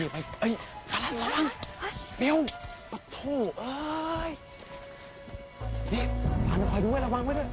ี่ไปเอ้ยฟาลันระวังเบลปะโถเอ้ย นี่ฟาลันคอยดูไว้ระวังไว้ด้วย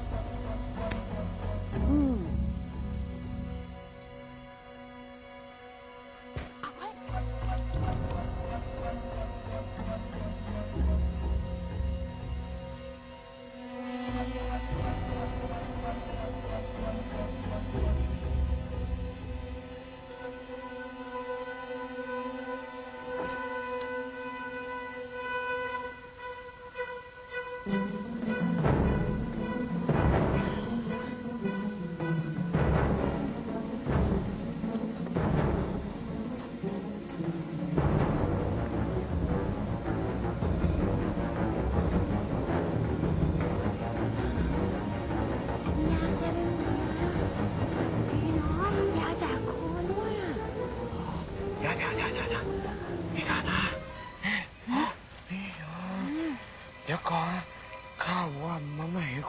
ข้าวว่ามันไม่เห็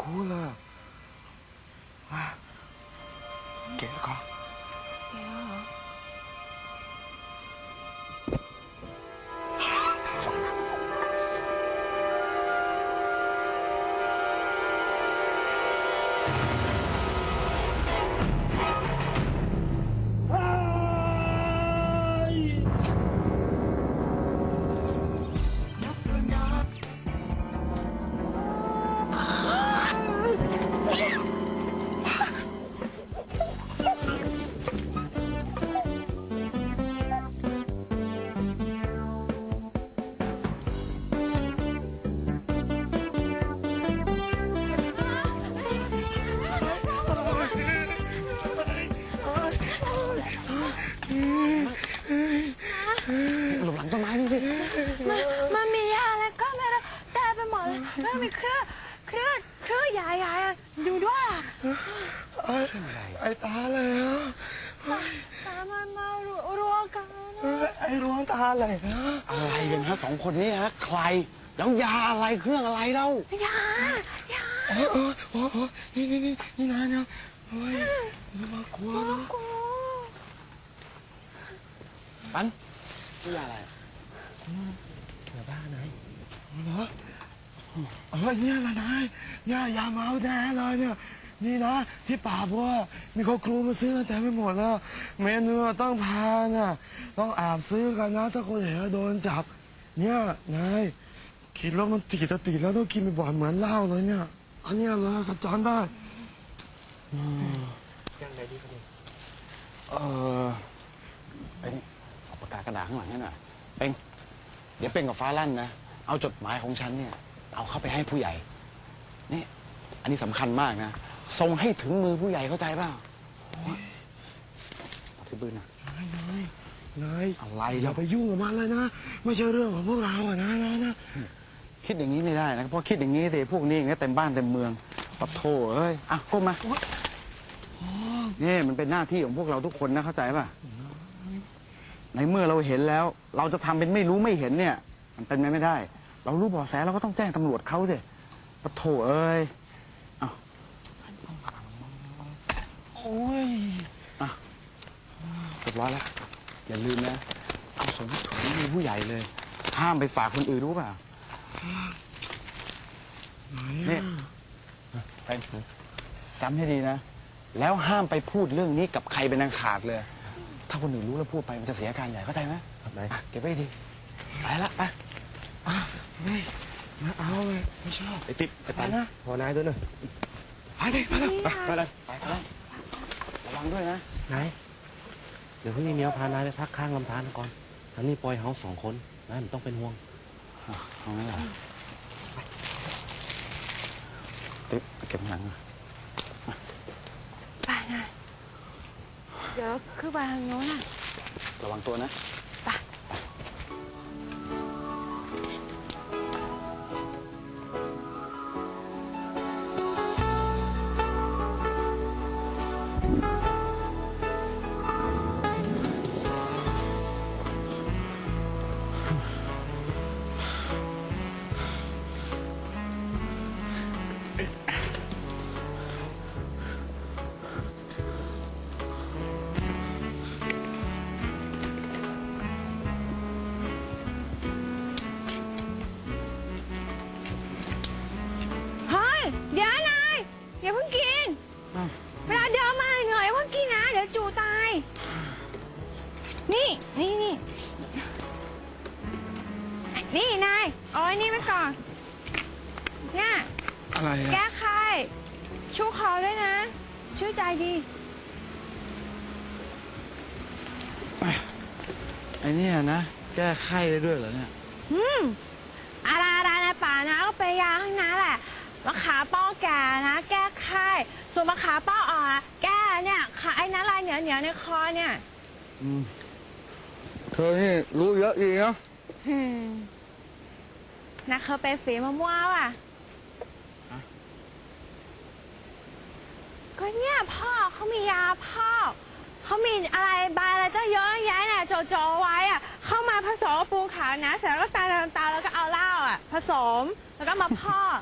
หมดเลยแล้วมีเครื่องเครื่องเครื่องยาใหญ่อยู่ด้วยอะไอ้ไอ้ตาเลยเหรอแต่มันมารวมกันอะไอ้ร้วงตาเลยนะอะไรกันฮะสองคนนี้ฮะใคร แล้วยาอะไรเครื่องอะไรเล่ายายาเออเออเออเออนี่นี่นี่นี่นะเนี่ยเฮ้ยนี่มากลัวนะกูปันนี่ยาอะไรเผื่อบ้าไหนเหรอ เออเนี่ยละนายเนี่ยยาเมาแน่เลยเนี่ย นี่นะที่ป่าบัวมีเขาครูมาซื้อกันแต่ไม่หมดแล้ว เมนูต้องพาน่ะต้องแอบซื้อกันนะ ถ้าคนเห็นโดนจับ เนี่ยนายกินแล้วมันติดอติดแล้วต้องกินไปบ่อยเหมือนเหล้าเลยเนี่ย อันเนี้ยเลยกระจอนได้ยังไงดีครับเออเป็นเอาปากกากระดาษข้างหลังให้หน่อยเป็นเดี๋ยวเป็นกับฟ้าลั่นนะ เอาจดหมายของฉันเนี่ย เอาเข้าไปให้ผู้ใหญ่นี่อันนี้สำคัญมากนะส่งให้ถึงมือผู้ใหญ่เข้าใจเปล่าเอาที่บืนนะ นายนายนายอะไรอแล้ย่าวไปยุ่งกับมันเลยนะ ไม่ใช่เรื่องของพวกเราอะนะนะนะคิดอย่างนี้ไม่ได้นะเพราะคิดอย่างนี้สิพวกนี้อย่างนี้เต็มบ้านเต็มเมืองปะโถเอ้ยอะก้มมานี่มันเป็นหน้าที่ของพวกเราทุกคนนะเข้าใจป่ะในเมื่อเราเห็นแล้ว เราจะทำเป็นไม่รู้ไม่เห็นเนี่ย มันเป็นไปไม่ได้ เรารู้เบาะแสเราก็ต้องแจ้งตำรวจเขาสิปะโถเอ้ยโอ้ยเรียบร้อยแล้ว อย่าลืมนะ เอาสมถึงมือผู้ใหญ่เลย ห้ามไปฝากคนอื่นรู้เปล่านี่ไปจำให้ดีนะ แล้วห้ามไปพูดเรื่องนี้กับใครเป็นอันขาดเลย ถ้าคนอื่นรู้แล้วพูดไปมันจะเสียการใหญ่เข้าใจไหมครับไหนอะเก็บไว้ดี ไปละไป ไม่ไม่เอาเลยไม่ชอบไอ้ติ๊กไปไปตันนะพอนายด้วยนะไปดิไปเลยไปไปเลยไปกันแล้วระวังด้วยนะนายเดี๋ยวพี่เหมียวพานายไปพักข้างลำธารก่อนทางนี้ปล่อยเฮาสองคนนายมันต้องเป็นห่วงอะเอางั้นเหรอติ๊กเก็บหลังมาไปนะเดี๋ยวขึ้นไปทางโน้นอะระวังตัวนะ ไปนี่นี่นี่นี่นายเอาไอ้นี่ไปก่อนเนี่ยอะไรแก้อะไขชูคอด้วยนะชื่อใจดี ไอ้เนี่ยนะ แก้ไข้ได้ด้วยเหรอเนี่ย อืมอะไรอะไรในป่านะก็เป็นยาทั้งนั้นแหละมะขามป้อแก่นะ แก้ไข้ส่วนมะขามป้ออ่อนอะแก้ เนี่ยขาไอ้นั้นอะไรเหนียวเหนียวๆในคอเนี่ยอืมเธอนี่รู้เยอะดีเนาะอืมนะเคยเป็นฝีมะม่วงป่ะก็เนี่ยพ่อเขามียาพ่อเขามีอะไรใบอะไรตั้งเยอะแยะเนี่ยโจๆไว้อะเข้ามาผสมกับปูขาวนะเสร็จแล้วก็ตาตาๆแล้วก็เอาเหล้าอะผสมแล้วก็มาพอก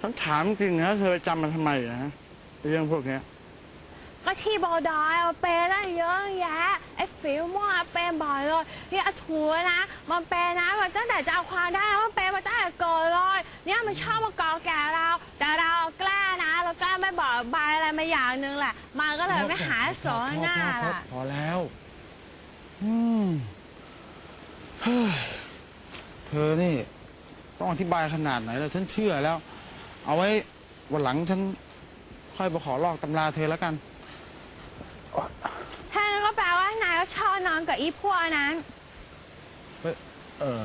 ฉันถามจริงนะเธอไปจำมันทำไมอะฮะเรื่องพวกเนี้ย ก็ที่บอดอยเอาเป็นได้เยอะแยะไอ้ฟิวม่วงเป็นบ่อยเลยเนี่ยอาถูนะ มันเป็นนะมันตั้งแต่จะเอาความได้มันเป็นมาตั้งแต่เกิดเลยเนี่ยมันชอบมาก่อแก่เรา แต่เรากล้านะเรากล้าไม่บอกใบอะไรมาอย่างหนึงแหละมันก็เลยไม่หายสอนหน้าพอพอล่ะ พอแล้ว อืมเฮ้ยเธอนี่ ต้องอธิบายขนาดไหนแล้วฉันเชื่อแล้ว เอาไว้วันหลังฉันค่อยไปขอลอกตำราเธอแล้วกันถ้างั้นก็แปลว่านายก็ชอบนอนกับอีพวกนั้นเออ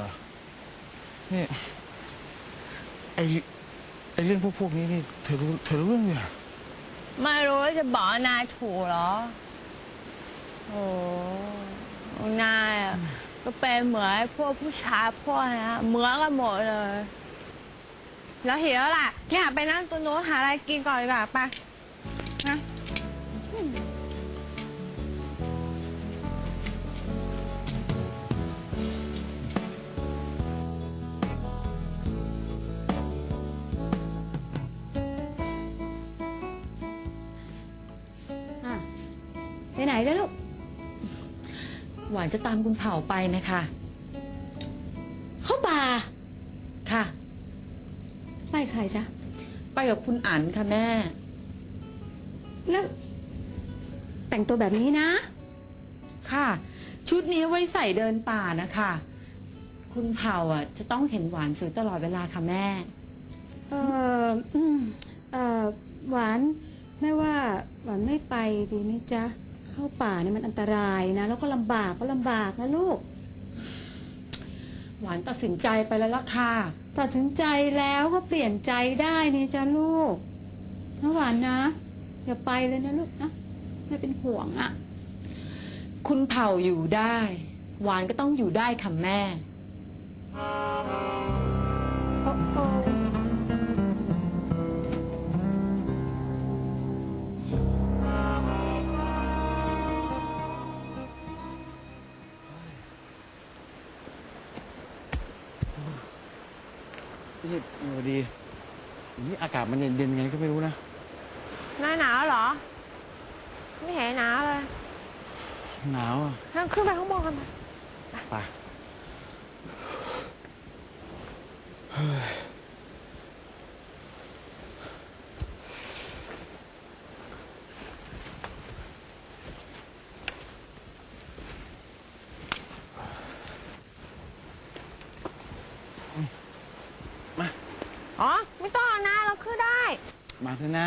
นี่ไอไอเรื่องพวกพวกนี้นี่เธอรู้เธอรู้เรื่องเนี่ยไม่รู้ว่าจะบอกนายถูกเหรอ โอ้นายอะก็เป็นเหมือนไอ้พวกผู้ชายพวกนะเหมือนกันหมดเลย แล้วหิวแล้วล่ะเนี่ยไปนั่งตัวโน้นหาอะไรกินก่อนดีกว่าไปนะน่ะไปไหนกันลูก หวานจะตามคุณเผ่าไปนะคะ ไปกับคุณอั๋นค่ะแม่ แล้ว แต่งตัวแบบนี้นะ ค่ะ ชุดนี้ไว้ใส่เดินป่านะคะ คุณเผ่าอะ จะต้องเห็นหวานสวยตลอดเวลาค่ะแม่ เอออืมเออหวานไม่ว่าหวานไม่ไปดีไหมจ๊ะ เข้าป่าเนี่ยมันอันตรายนะ แล้วก็ลำบากก็ลำบากนะลูก หวานตัดสินใจไปแล้วล่ะค่ะ ตัดสินใจแล้วก็เปลี่ยนใจได้นี่จ้ะลูกนะหวานนะอย่าไปเลยนะลูกนะไม่เป็นห่วงอะ่ะคุณเผ่าอยู่ได้ หวานก็ต้องอยู่ได้ค่ะแม่ นี่เออดีนี่อากาศมันเย็นๆไงก็ไม่รู้นะนายหนาวเหรอ ไม่เห็นหนาวเลยหนาวอะงั้นขึ้นไปข้างบนกันไปอ๋อไม่ต้องนะเราขึ้นได้ มา เถอะนะ